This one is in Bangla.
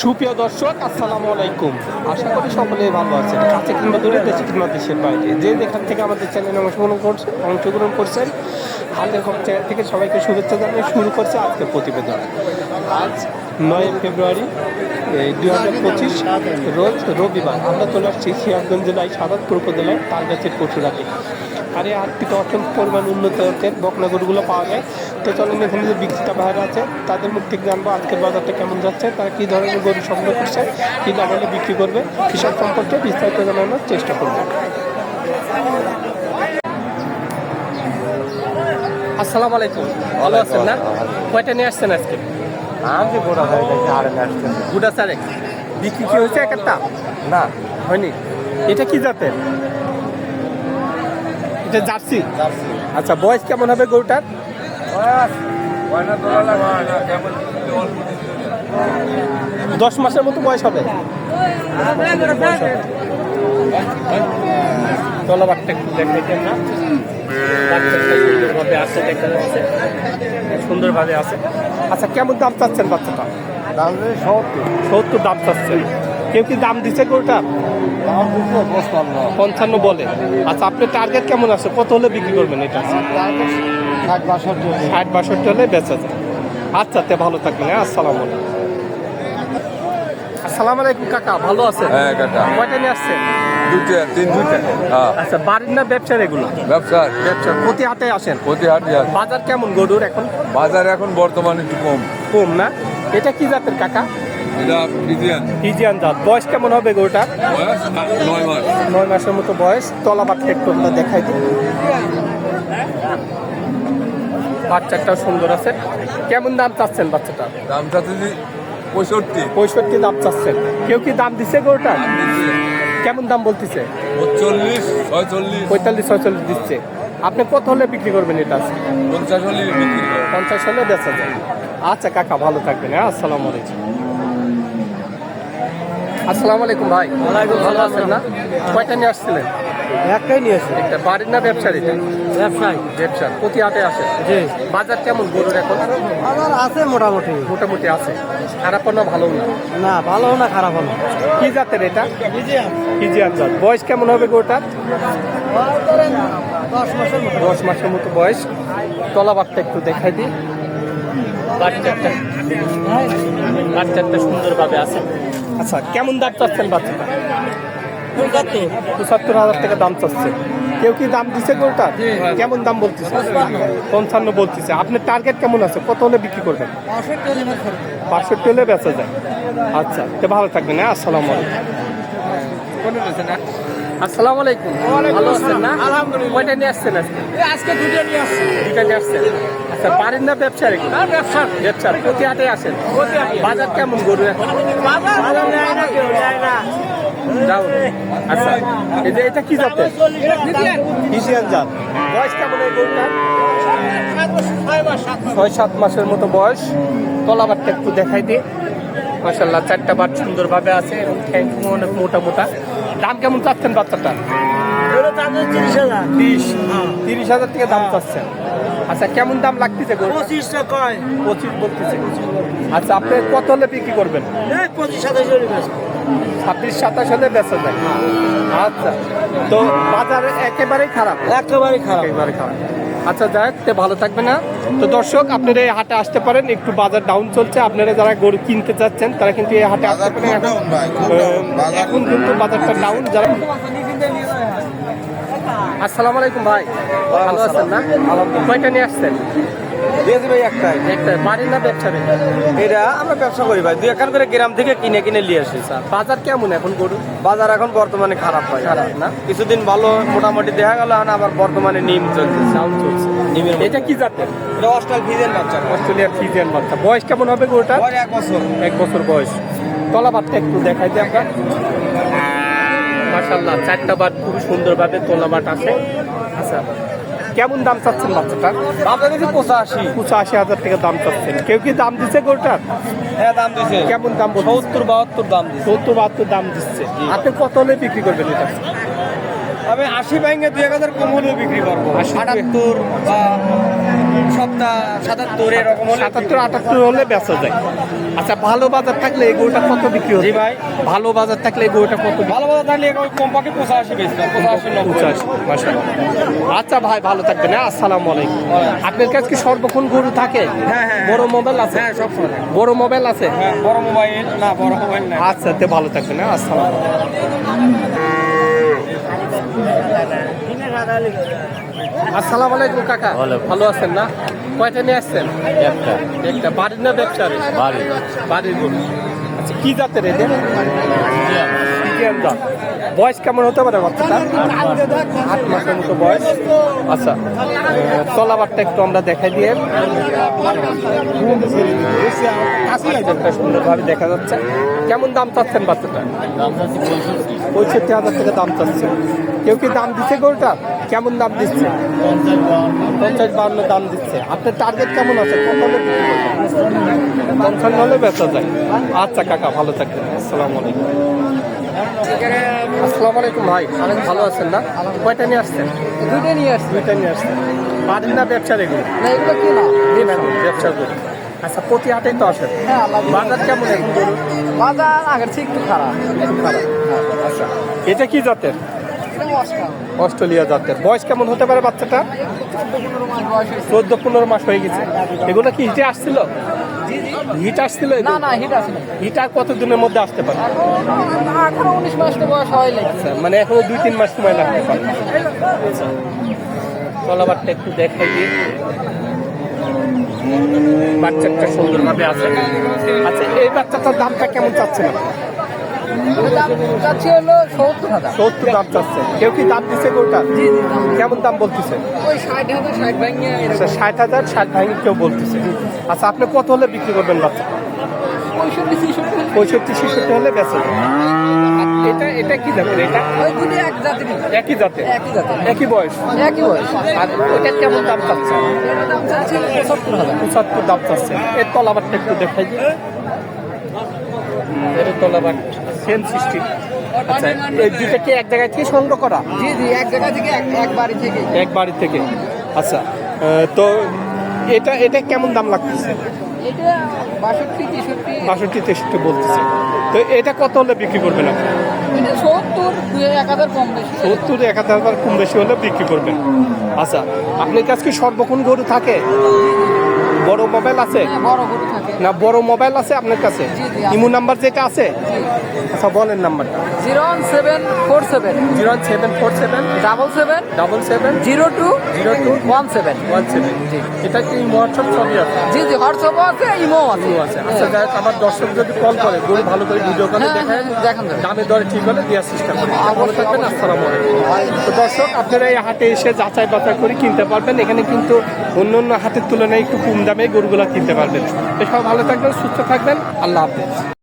সুপ্রিয় দর্শক, আসসালামু আলাইকুম। আশা করি সকলেই ভালো আছেন। কাছে কিংবা দূরে, দেশে কিংবা দেশের বাইরে। যে যেখান থেকে আমাদের চ্যানেলে অংশগ্রহণ করছে অংশগ্রহণ করছেন, হাতের খবর চ্যানেল থেকে সবাইকে শুভেচ্ছা জানিয়ে শুরু করছে আজকের প্রতিবেদন। আজ নয় ফেব্রুয়ারি দুই হাজার পঁচিশ রোজ রবিবার। আমরা চলে আসছি সিরাজগঞ্জ জেলায়, সাদাতপুর উপজেলায়, তালগাছের পশুরাতে আর এই আর্থিক থেকে অত্যন্ত পরিমাণ উন্নত জাতের বকনা পাওয়া যায়। তো চলেন এখানে যে বিক্রেতা ভাইরা আছে তাদের মুখ থেকে জানব আজকের বাজারটা কেমন যাচ্ছে তারা কী ধরনের গরু সংগ্রহ করছে কী দামে বিক্রি করবে কৃষক সম্পর্কে বিস্তারিত জানানোর চেষ্টা করবে। আসসালামু আলাইকুম। ভালো আছেন না? কয়টা নিয়ে আসছেন আজকে? আমি গোড়া হয়ে গেছে আর আসছে গুডা চারেক। বিক্রি কি হয়েছে এক একটা? না। হয়নি? এটা কি জাতের? এটা জার্সি। আচ্ছা বয়স কেমন হবে গরুটার? দশ মাসের মতো বয়স হবে। তলাবারটা একটু না। সুন্দরভাবে আছে দেখা যাচ্ছে। সুন্দরভাবে আছে। আচ্ছা কেমন দাম চাচ্ছেন বাচ্চাটা? দাম সত্তর। সত্তর দাম চাচ্ছেন। কেউ কি দাম দিচ্ছে গরুটা পঞ্চান্ন বলে। আচ্ছা আপনার টার্গেট কেমন আছে? কত হলে বিক্রি করবেন এটা? ষাট বাষট্টি ষাট বাষট্টি হলে বেচা যায়। আচ্ছা তে ভালো থাকবেন হ্যাঁ? আসসালাম আলাইকুম। আসসালামু আলাইকুম কাকা ভালো আছেন? হ্যাঁ কাকা। কয়টা নিয়ে আসছেন? দুইটা তিন দুইটা। হ্যাঁ। আচ্ছা বাড়ির না ব্যবসার এগুলো? ব্যবসার ব্যবসা প্রতি হাটে আসেন? প্রতি হাট বাজার কেমন গরুর এখন? বাজার এখন বর্তমানে একটু কম। কম না? এটা কি জাতের কাকা? এটা বিজিয়ান ফিজিয়ান জাত। বয়স কেমন হবে বয়স নয় মাস। নয় মাসের মতো বয়স। তলাবারটা একটু আমরা দেখাই দিই। বাচ্চাটাও সুন্দর আছে। কেমন দাম চাচ্ছেন বাচ্চাটা? দাম চাচ্ছি পঁয়ষট্টি। পঁয়ষট্টি দাম চাচ্ছেন। কেউ কি দাম দিছে গরুটা? কেমন দাম বলতেছে? চল্লিশ ছয়চল্লিশ। পঁয়তাল্লিশ ছয়চল্লিশ দিচ্ছে। আপনি কত হলে বিক্রি করবেন এটা? পঞ্চাশ হলে বিক্রি। পঞ্চাশ হলে বেচা যায়। আচ্ছা কাকা ভালো থাকবেন হ্যাঁ? আসসালামু আলাইকুম। আসসালামু আলাইকুম ভাই। ভালো আছেন না? কয়টা নিয়ে আসছিলেন? একটাই নিয়ে এসে একটা বাড়ির না ব্যবসার এটা? ব্যবসায়ী। ব্যবসা প্রতি হাটে আসে? জি। বাজার কেমন গরুর এখন? আমার আছে মোটামুটি। মোটামুটি আছে। খারাপ না ভালো না না ভালো না খারাপ হলো। কি জাতের এটা? ফিজিয়ান। জাত। বয়স কেমন হবে গরুটার? দশ মাসের মতো। দশ মাসের মতো বয়স। তলাবারটা একটু দেখাই দিই। বাচ্চাটা। বাচ্চাটা সুন্দরভাবে আছে। আচ্ছা কেমন দাম চাচ্ছেন বাচ্চাটা? পঁচাত্তর। হাজার টাকা দাম চাচ্ছে। কেউ কি দাম দিচ্ছে গরুটা? কেমন দাম বলতেছে? পঞ্চান্ন বলতেছে। আপনার টার্গেট কেমন আছে? কত হলে বিক্রি করবেন? বাষট্টি হলে বেচা যায়। আচ্ছা তো ভালো থাকবেন হ্যাঁ? আসসালামু আলাইকুম। আসসালামু আলাইকুম। ভালো আছেন না? কয়টা নিয়ে আসছেন আজকে? আজকে দুটো নিয়ে আসছি। দুইটা নিয়ে আসছেন। আচ্ছা বাড়ির না ব্যবসার এগুলো? ব্যবসার। ব্যবসার। প্রতি হাটে আসেন? বাজার কেমন গরু এখন বাজার নেয় না কেউ নেয় না। ডাউন আচ্ছা এই যে এটা কি জাতের? ফিজিয়ান জাত। বয়স কেমন এই গরুটার? ছয় সাত মাসের মতো বয়স। তলাবারটা একটু দেখাই দিই। মাসাল্লাহ চারটা বার সুন্দরভাবে আছে। এবং ঠ্যাং অনেক মোটা মোটা। দাম কেমন চাচ্ছেন বাচ্চাটা? তিরিশ হাজার। তিরিশ। হাজার থেকে দাম চাচ্ছেন। আচ্ছা কেমন দাম লাগতেছে পঁচিশ কয়? পঁচিশ বলতেছে। আচ্ছা আপনি কত হলে বিক্রি করবেন? পঁচিশ সাতাশ হলে ছাব্বিশ সাতাশ হলে বেচা যায়। আচ্ছা তো বাজার একেবারেই খারাপ? একেবারে খারাপ। একেবারে খারাপ। আচ্ছা যাক তে ভালো থাকবে না তো দর্শক আপনারা এই হাটে আসতে পারেন একটু বাজার ডাউন চলছে। আপনারা যারা গরু কিনতে চাচ্ছেন তারা কিন্তু এই হাটে আসতে পারেন। এখন এখন কিন্তু বাজারটা ডাউন যারা আসসালামু আলাইকুম ভাই। ভালো আছেন না? কয়টা নিয়ে আসছেন? দিয়েছি ভাই একটাই। একটা বাড়ি না ব্যবসা এটা আমরা ব্যবসা করি ভাই। দুই একান করে গ্রাম থেকে কিনে কিনে নিয়ে আসি। স্যার বাজার কেমন এখন গরু? বাজার এখন বর্তমানে খারাপ ভাই। খারাপ না? কিছুদিন ভালো মোটামুটি দেখা গেল এখন আবার বর্তমানে নিম চলছে ডাউন চলছে। নিমের এটা কি জাতের? এটা অস্টাল ফিজেন বাচ্চা। অস্ট্রেলিয়ার ফিজিয়ান বাচ্চা। বয়স কেমন হবে গরুটা এক বছর। এক বছর বয়স। তলাবারটা একটু দেখাই দিই আমরা চারটা বার খুব সুন্দরভাবে তলাবাট আছে। আচ্ছা কেমন দাম চাচ্ছেন বাচ্চাটার? দামটা পঁচাশি। পঁচাশি হাজার টাকা দাম চাচ্ছেন। কেউ কি দাম দিচ্ছে গরুটার? হ্যাঁ দাম দিচ্ছে কেমন দাম সত্তর বাহাত্তর দাম দিচ্ছে সত্তর বাহাত্তর দাম দিচ্ছে। আপনি কত হলে বিক্রি করবেন এটা? আমি আশি ব্যাঙ্গে দুই এক হাজার কম হলেও বিক্রি করব? আটাত্তর বা সপ্তাহ সাতাত্তর এরকম হলে সাতাত্তর আটাত্তর হলে বেচা যায়। আচ্ছা ভালো বাজার থাকলে এই গরুটা কত বিক্রি জি হচ্ছে ভাই। ভালো বাজার থাকলে এই গরুটা কত বিক্রি ভালো ভালো থাকলে ওই কমপক্ষে পঁচাশি বেশি পঁচাশি আচ্ছা ভাই ভালো থাকবেন হ্যাঁ আসসালামু আলাইকুম। আপনার কাছে কি সর্বক্ষণ গরু থাকে? হ্যাঁ, হ্যাঁ। বড় মোবাইল আছে? হ্যাঁ সব বড় মোবাইল আছে? হ্যাঁ বড় মোবাইল না বড় মোবাইল না আচ্ছা তে ভালো থাকবেন হ্যাঁ আসসালাম আসসালামু আলাইকুম কাকা। ভালো আছেন না? কয়টা নিয়ে আসছেন? একটা। একটা বাড়ির না ব্যবসার? বাড়ি বাড়ির গরু। আচ্ছা কি জাতের এদের জাত। বয়স কেমন হতে পারে বাচ্চাটা আট মাসের মতো বয়স। আচ্ছা আহ, তলাবারটা একটু আমরা দেখাই দিয়ে। সুন্দরভাবে দেখা যাচ্ছে। কেমন দাম চাচ্ছেন বাচ্চাটা? পঁয়ষট্টি হাজার টাকা দাম চাচ্ছে। কেউ কি দাম দিচ্ছে গরুটা? কেমন দাম দিচ্ছে? পঞ্চাশ বাউন্ন দাম দিচ্ছে। আপনার টার্গেট কেমন আছে? কত পঞ্চান্ন হলে বেচা যায়। আচ্ছা কাকা ভালো থাকবেন। আসসালামু আলাইকুম। আসসালামু আলাইকুম ভাই অনেক ভালো আছেন না? কয়টা নিয়ে আসছেন? দুটো নিয়ে আসছি। দুইটা নিয়ে আসছেন। বাড়ির না ব্যবসার এগুলো? না এগুলো কি না? ব্যবসা করি আচ্ছা প্রতি হাটেই তো আসেন। হ্যাঁ বাজার কেমন এখন গরুর বাজার আগের থেকে একটু খারাপ। আচ্ছা এটা কি জাতের? অস্ট্রেলিয়া। জাতের। বয়স কেমন হতে পারে বাচ্চাটা চোদ্দ পনেরো মাস চোদ্দ পনেরো মাস হয়ে গেছে। এগুলো কি হিটে আসছিল? হিট আসছিল না? না হিট আছে হিট আর কত দিনের মধ্যে আসতে পারে? আঠারো উনিশ মাস তো বয়স হয় লাগে আচ্ছা, মানে এখনও দুই তিন মাস সময় লাগতে পারে। কলাবারটা একটু দেখাই দিয়ে বাচ্চাটা সুন্দরভাবে আছে। আচ্ছা এই বাচ্চাটার দামটা কেমন চাচ্ছেন আপনি? দাম চাচ্ছি হলো সত্তর হাজার। সত্তর দাম চাচ্ছে কেউ কি দাম দিচ্ছে গোটা জি জি দাম কেমন দাম বলতেছে? ওই ষাট হাজার ষাট আচ্ছা ষাট হাজার ষাট ভাঙি কেউ বলতেছে। আচ্ছা আপনি কত হলে বিক্রি করবেন বাচ্চা? পঁয়ষট্টি ছেষট্টি পঁয়ষট্টি ছেষট্টি হলে বেচে। এটা এটা কি জাতের? এটা ওই এক জাতের একই জাতের? একই জাতের। একই বয়স? একই বয়স। আর ওটা কেমন দাম চাচ্ছে? দাম চাচ্ছি সত্তর হাজার। পঁচাত্তর দাম চাচ্ছে। এর তলাবারটা একটু দেখাই দিই। এর সেম সিস্টেম। আচ্ছা এই দুইটা কি এক জায়গায় থেকে সংগ্রহ করা? জি জি এক জায়গা থেকে এক বাড়ি থেকে। এক বাড়ি থেকে। আচ্ছা তো এটা এটা কেমন দাম লাগতেছে? এটা বাষট্টি তেষট্টি। বাষট্টি তেষট্টি বলতেছে। তো এটা কত হলে বিক্রি করবেন আপনি? সত্তর এক হাজার কম বেশি হলে বিক্রি করবেন। আচ্ছা আপনার কাছে কি সর্বক্ষণ গরু থাকে? বড় মোবাইল আছে? হ্যাঁ, না বড় মোবাইল আছে আপনার কাছে? ইমো নাম্বার যেটা আছে? আচ্ছা বলেন নাম্বারটা। Zero one seven four seven. Zero seven four seven. Double seven. Double seven. Zero two zero two one seven. One seven. জি। এটা কি হোয়াটসঅ্যাপ ছবি আছে? জি জি হোয়াটসঅ্যাপও আছে ইমো আছে। আছে। আচ্ছা যাই আমার দর্শক যদি কল করে গরু ভালো করে ভিডিও দেখায় হ্যাঁ, দেখান দামে দরে ঠিক হলে দেওয়ার চেষ্টা করি ভালো থাকবেন আসসালামু আলাইকুম। তো দর্শক আপনারা এই হাটে এসে যাচাই বাছাই করে কিনতে পারবেন। এখানে কিন্তু অন্য অন্য হাটের তুলনায় একটু কম দামে গরুগুলা কিনতে পারবেন। এসব ভালো থাকবেন সুস্থ থাকবেন। আল্লাহ হাফেজ।